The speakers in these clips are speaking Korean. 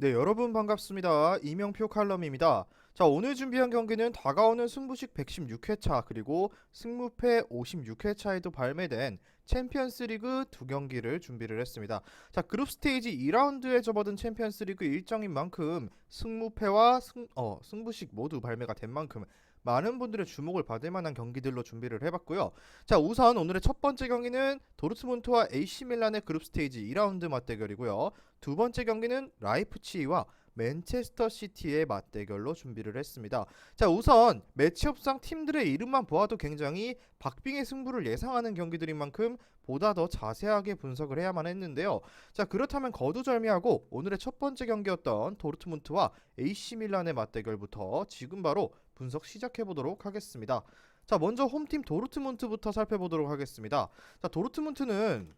네, 여러분 반갑습니다. 이명표 칼럼입니다. 자, 오늘 준비한 경기는 다가오는 승부식 116회차 그리고 승무패 56회차에도 발매된 챔피언스리그 두 경기를 준비를 했습니다. 자, 그룹 스테이지 2라운드에 접어든 챔피언스리그 일정인 만큼 승무패와 승, 어, 승부식 모두 발매가 된 만큼 많은 분들의 주목을 받을 만한 경기들로 준비를 해봤고요. 자, 우선 오늘의 첫 번째 경기는 도르트문트와 AC 밀란의 그룹 스테이지 2라운드 맞대결이고요. 두 번째 경기는 라이프치히와 맨체스터 시티의 맞대결로 준비를 했습니다. 자, 우선 매치업상 팀들의 이름만 보아도 굉장히 박빙의 승부를 예상하는 경기들인 만큼 보다 더 자세하게 분석을 해야만 했는데요. 자, 그렇다면 거두절미하고 오늘의 첫 번째 경기였던 도르트문트와 AC 밀란의 맞대결부터 지금 바로 분석 시작해 보도록 하겠습니다. 자, 먼저 홈팀 도르트문트부터 살펴보도록 하겠습니다. 자, 도르트문트는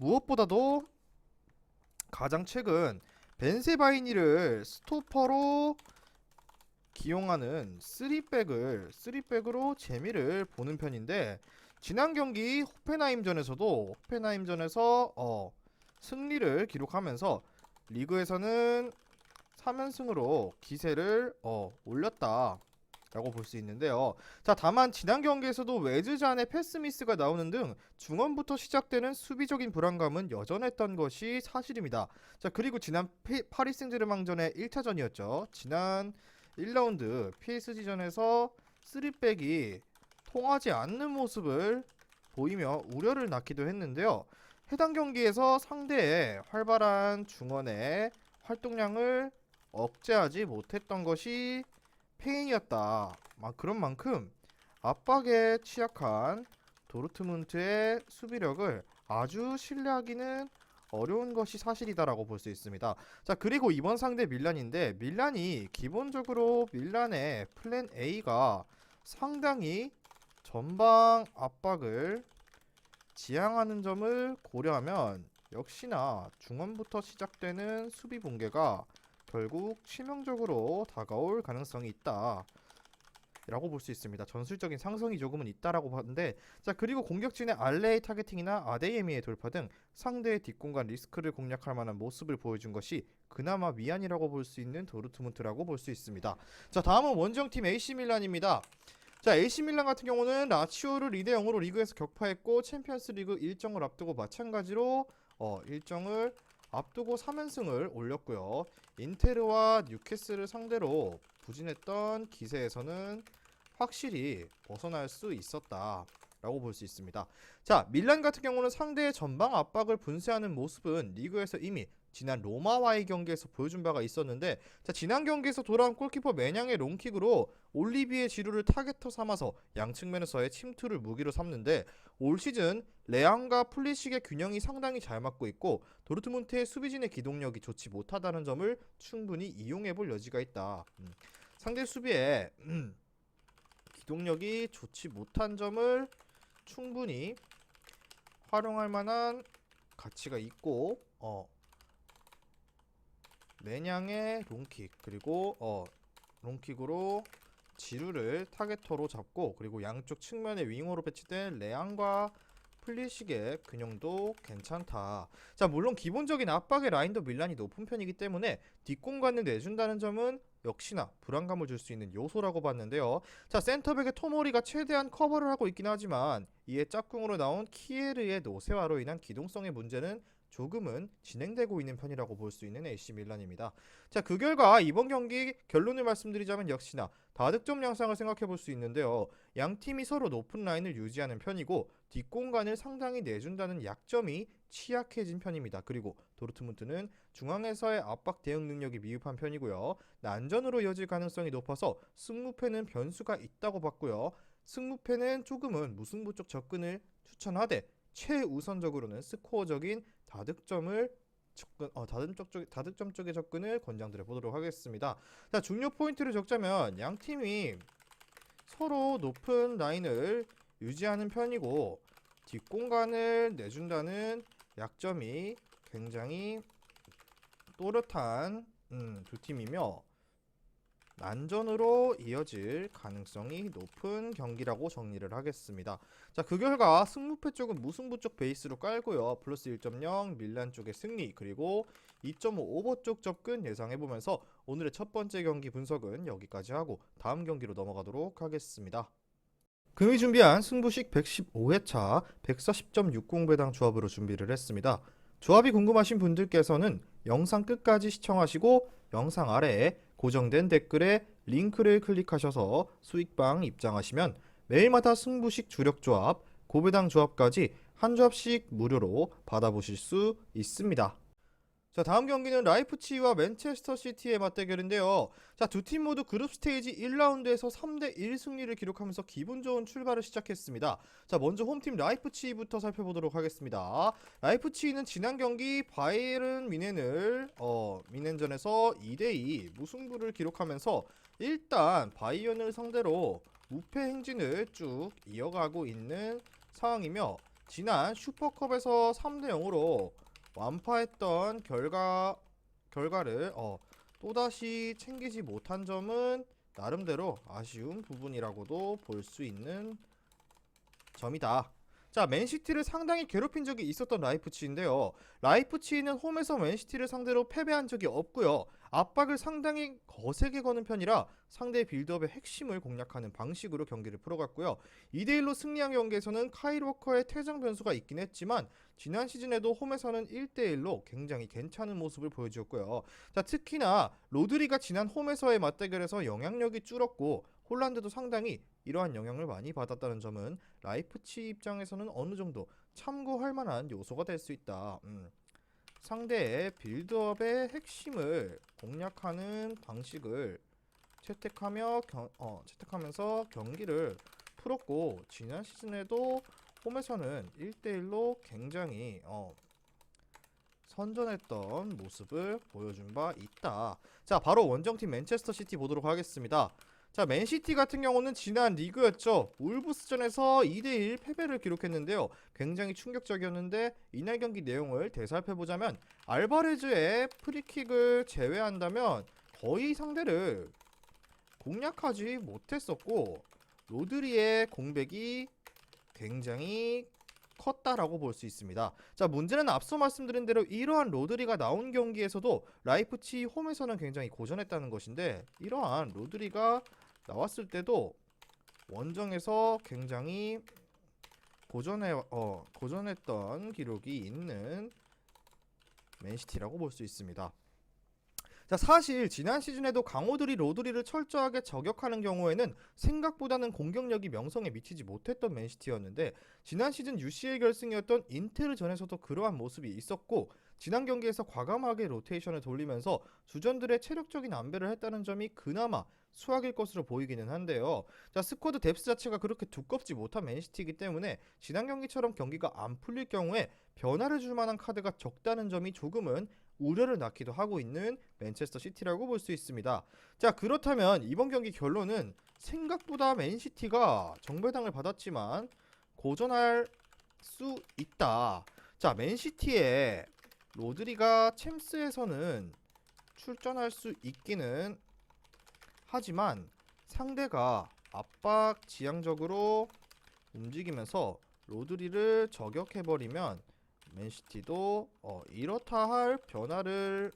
무엇보다도 가장 최근 벤세바이니를 스토퍼로 기용하는 3백을 3백으로 재미를 보는 편인데 지난 경기 호펜하임전에서도 호펜하임전에서 어, 승리를 기록하면서 리그에서는 3연승으로 기세를 어, 올렸다. 라고 볼 수 있는데요. 자, 다만 지난 경기에서도 웨즈잔의 패스 미스가 나오는 등 중원부터 시작되는 수비적인 불안감은 여전했던 것이 사실입니다. 자, 그리고 지난 페- 파리 생제르맹전의 1차전이었죠. 지난 1라운드 PSG전에서 3백이 통하지 않는 모습을 보이며 우려를 낳기도 했는데요. 해당 경기에서 상대의 활발한 중원의 활동량을 억제하지 못했던 것이 페인이었다. 막 그런 만큼 압박에 취약한 도르트문트의 수비력을 아주 신뢰하기는 어려운 것이 사실이다라고 볼 수 있습니다. 자, 그리고 이번 상대 밀란인데 밀란이 기본적으로 밀란의 플랜 A가 상당히 전방 압박을 지향하는 점을 고려하면 역시나 중원부터 시작되는 수비 붕괴가 결국 치명적으로 다가올 가능성이 있다. 라고 볼 수 있습니다. 전술적인 상성이 조금은 있다라고 봤는데 자 그리고 공격진의 알레이 타겟팅이나 아데이에미의 돌파 등 상대의 뒷공간 리스크를 공략할 만한 모습을 보여준 것이 그나마 위안이라고 볼 수 있는 도르트문트라고 볼 수 있습니다. 자 다음은 원정팀 AC 밀란입니다. 자 AC 밀란 같은 경우는 라치오를 2대 0으로 리그에서 격파했고 챔피언스 리그 일정을 앞두고 마찬가지로 어, 일정을 앞두고 3연승을 올렸고요. 인테르와 뉴캐슬을 상대로 부진했던 기세에서는 확실히 벗어날 수 있었다. 라고 볼 수 있습니다. 자, 밀란 같은 경우는 상대의 전방 압박을 분쇄하는 모습은 리그에서 이미 지난 로마와의 경기에서 보여준 바가 있었는데 자, 지난 경기에서 돌아온 골키퍼 매냥의 롱킥으로 올리비에 지루를 타겟터 삼아서 양측면에서의 침투를 무기로 삼는데 올 시즌 레앙과 플리식의 균형이 상당히 잘 맞고 있고 도르트문트의 수비진의 기동력이 좋지 못하다는 점을 충분히 이용해 볼 여지가 있다. 음, 상대 수비에 음, 기동력이 좋지 못한 점을 충분히 활용할 만한 가치가 있고 어 매냥의 롱킥 그리고 어 롱킥으로 지루를 타겟터로 잡고 그리고 양쪽 측면에 윙어로 배치된 레앙과 플리식의 균형도 괜찮다. 자, 물론 기본적인 압박의 라인도 밀란이 높은 편이기 때문에 뒷공간을 내준다는 점은 역시나 불안감을 줄 수 있는 요소라고 봤는데요. 자, 센터백의 토모리가 최대한 커버를 하고 있긴 하지만 이에 짝꿍으로 나온 키에르의 노세화로 인한 기동성의 문제는 조금은 진행되고 있는 편이라고 볼 수 있는 AC 밀란입니다. 자, 그 결과 이번 경기 결론을 말씀드리자면 역시나 다득점 양상을 생각해 볼 수 있는데요. 양 팀이 서로 높은 라인을 유지하는 편이고 뒷공간을 상당히 내준다는 약점이 취약해진 편입니다. 그리고 도르트문트는 중앙에서의 압박 대응 능력이 미흡한 편이고요. 난전으로 이어질 가능성이 높아서 승무패는 변수가 있다고 봤고요. 승무패는 조금은 무승부 쪽 접근을 추천하되 최우선적으로는 스코어적인 다득점을 접근, 어, 다득점 쪽 다득점 쪽의 접근을 권장드려 보도록 하겠습니다. 자, 중요 포인트를 적자면 양 팀이 서로 높은 라인을 유지하는 편이고 뒷공간을 내준다는 약점이 굉장히 또렷한 음, 두 팀이며 난전으로 이어질 가능성이 높은 경기라고 정리를 하겠습니다. 자, 그 결과 승무패 쪽은 무승부 쪽 베이스로 깔고요. 플러스 1.0 밀란 쪽의 승리 그리고 2.5 오버 쪽 접근 예상해보면서 오늘의 첫 번째 경기 분석은 여기까지 하고 다음 경기로 넘어가도록 하겠습니다. 금이 준비한 승부식 115회차 140.60배당 조합으로 준비를 했습니다. 조합이 궁금하신 분들께서는 영상 끝까지 시청하시고 영상 아래에 고정된 댓글에 링크를 클릭하셔서 수익방 입장하시면 매일마다 승부식 주력 조합, 고배당 조합까지 한 조합씩 무료로 받아보실 수 있습니다. 자, 다음 경기는 라이프치히와 맨체스터 시티의 맞대결인데요. 자, 두 팀 모두 그룹 스테이지 1라운드에서 3대 1 승리를 기록하면서 기분 좋은 출발을 시작했습니다. 자, 먼저 홈팀 라이프치히부터 살펴보도록 하겠습니다. 라이프치히는 지난 경기 바이에른 미넨을 어, 미넨전에서 2대 2 무승부를 기록하면서 일단 바이에른을 상대로 무패 행진을 쭉 이어가고 있는 상황이며 지난 슈퍼컵에서 3대 0으로 완파했던 결과 결과를 어, 또다시 챙기지 못한 점은 나름대로 아쉬운 부분이라고도 볼 수 있는 점이다. 자, 맨시티를 상당히 괴롭힌 적이 있었던 라이프치히인데요. 라이프치히는 홈에서 맨시티를 상대로 패배한 적이 없고요. 압박을 상당히 거세게 거는 편이라 상대 빌드업의 핵심을 공략하는 방식으로 경기를 풀어갔고요. 2대1로 승리한 경기에서는 카일 워커의 퇴장 변수가 있긴 했지만 지난 시즌에도 홈에서는 1대1로 굉장히 괜찮은 모습을 보여주었고요. 자, 특히나 로드리가 지난 홈에서의 맞대결에서 영향력이 줄었고 홀란드도 상당히 이러한 영향을 많이 받았다는 점은 라이프치 입장에서는 어느 정도 참고할 만한 요소가 될 수 있다. 음. 상대의 빌드업의 핵심을 공략하는 방식을 채택하며 경, 어, 채택하면서 경기를 풀었고 지난 시즌에도 홈에서는 1대1로 굉장히 어, 선전했던 모습을 보여준 바 있다. 자, 바로 원정팀 맨체스터 시티 보도록 하겠습니다. 자, 맨시티 같은 경우는 지난 리그였죠. 울브스전에서 2대1 패배를 기록했는데요. 굉장히 충격적이었는데 이날 경기 내용을 되살펴보자면 알바레즈의 프리킥을 제외한다면 거의 상대를 공략하지 못했었고 로드리의 공백이 굉장히 컸다라고 볼 수 있습니다. 자, 문제는 앞서 말씀드린 대로 이러한 로드리가 나온 경기에서도 라이프치 홈에서는 굉장히 고전했다는 것인데 이러한 로드리가 나왔을 때도 원정에서 굉장히 고전해 어 고전했던 기록이 있는 맨시티라고 볼 수 있습니다. 자 사실 지난 시즌에도 강호들이 로드리를 철저하게 저격하는 경우에는 생각보다는 공격력이 명성에 미치지 못했던 맨시티였는데 지난 시즌 UCL 결승이었던 인테르전에서도 그러한 모습이 있었고 지난 경기에서 과감하게 로테이션을 돌리면서 주전들의 체력적인 안배를 했다는 점이 그나마 수학일 것으로 보이기는 한데요. 자 스쿼드 뎁스 자체가 그렇게 두껍지 못한 맨시티이기 때문에 지난 경기처럼 경기가 안 풀릴 경우에 변화를 줄 만한 카드가 적다는 점이 조금은 우려를 낳기도 하고 있는 맨체스터 시티라고 볼 수 있습니다. 자 그렇다면 이번 경기 결론은 생각보다 맨시티가 정배당을 받았지만 고전할 수 있다. 자 맨시티의 로드리가 챔스에서는 출전할 수 있기는 하지만 상대가 압박 지향적으로 움직이면서 로드리를 저격해버리면 맨시티도 어, 이렇다 할 변화를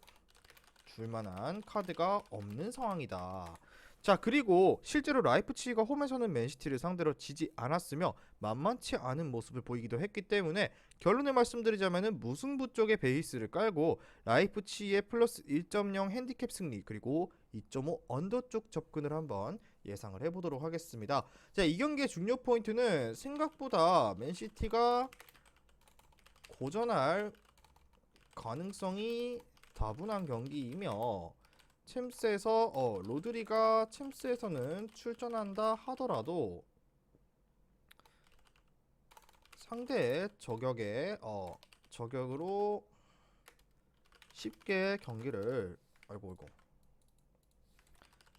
줄 만한 카드가 없는 상황이다. 자 그리고 실제로 라이프치히가 홈에서는 맨시티를 상대로 지지 않았으며 만만치 않은 모습을 보이기도 했기 때문에 결론을 말씀드리자면은 무승부 쪽의 베이스를 깔고 라이프치히의 플러스 1.0 핸디캡 승리 그리고 2.5 언더 쪽 접근을 한번 예상을 해보도록 하겠습니다. 자 이 경기의 중요 포인트는 생각보다 맨시티가 고전할 가능성이 다분한 경기이며 챔스에서 어, 로드리가 챔스에서는 출전한다 하더라도 상대의 저격에 어, 저격으로 쉽게 경기를 아이고 이거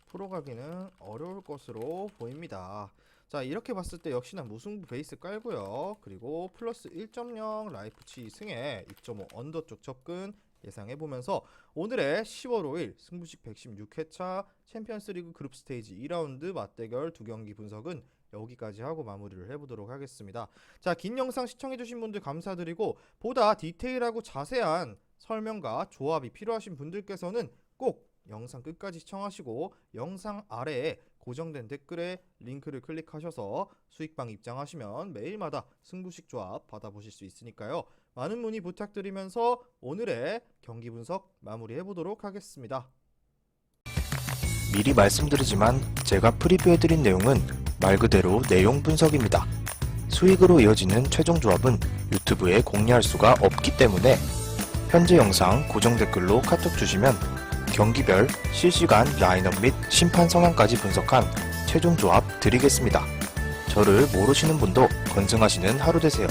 풀어가기는 어려울 것으로 보입니다. 자 이렇게 봤을 때 역시나 무승부 베이스 깔고요. 그리고 플러스 1.0 라이프치 승에 2.5 언더 쪽 접근 예상해 보면서 오늘의 10월 5일 승부식 116회차 챔피언스리그 그룹 스테이지 2라운드 맞대결 두 경기 분석은 여기까지 하고 마무리를 해보도록 하겠습니다. 자, 긴 영상 시청해주신 분들 감사드리고 보다 디테일하고 자세한 설명과 조합이 필요하신 분들께서는 꼭 영상 끝까지 시청하시고 영상 아래에 고정된 댓글에 링크를 클릭하셔서 수익방 입장하시면 매일마다 승부식 조합 받아보실 수 있으니까요. 많은 문의 부탁드리면서 오늘의 경기 분석 마무리해 보도록 하겠습니다. 미리 말씀드리지만 제가 프리뷰해드린 내용은 말 그대로 내용 분석입니다. 수익으로 이어지는 최종 조합은 유튜브에 공개할 수가 없기 때문에 현재 영상 고정 댓글로 카톡 주시면 경기별 실시간 라인업 및 심판 성향까지 분석한 최종 조합 드리겠습니다. 저를 모르시는 분도 건승하시는 하루 되세요.